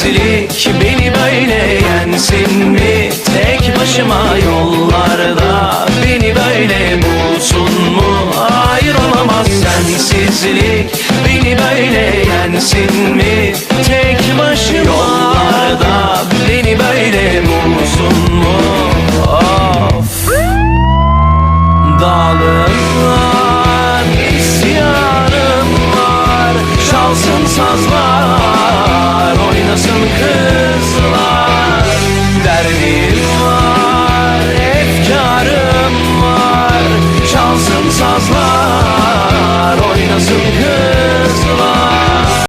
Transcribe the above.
Sensizlik beni böyle yensin mi? Tek başıma yollarda beni böyle bulsun mu? Hayır olamaz sensizlik beni böyle yensin mi? Tek başıma yollarda beni böyle bulsun mu? Of Dağlarım isyanım var Çalsın sazlar, Oynasın kızlar Derdim var Efkarım var Çalsın sazlar.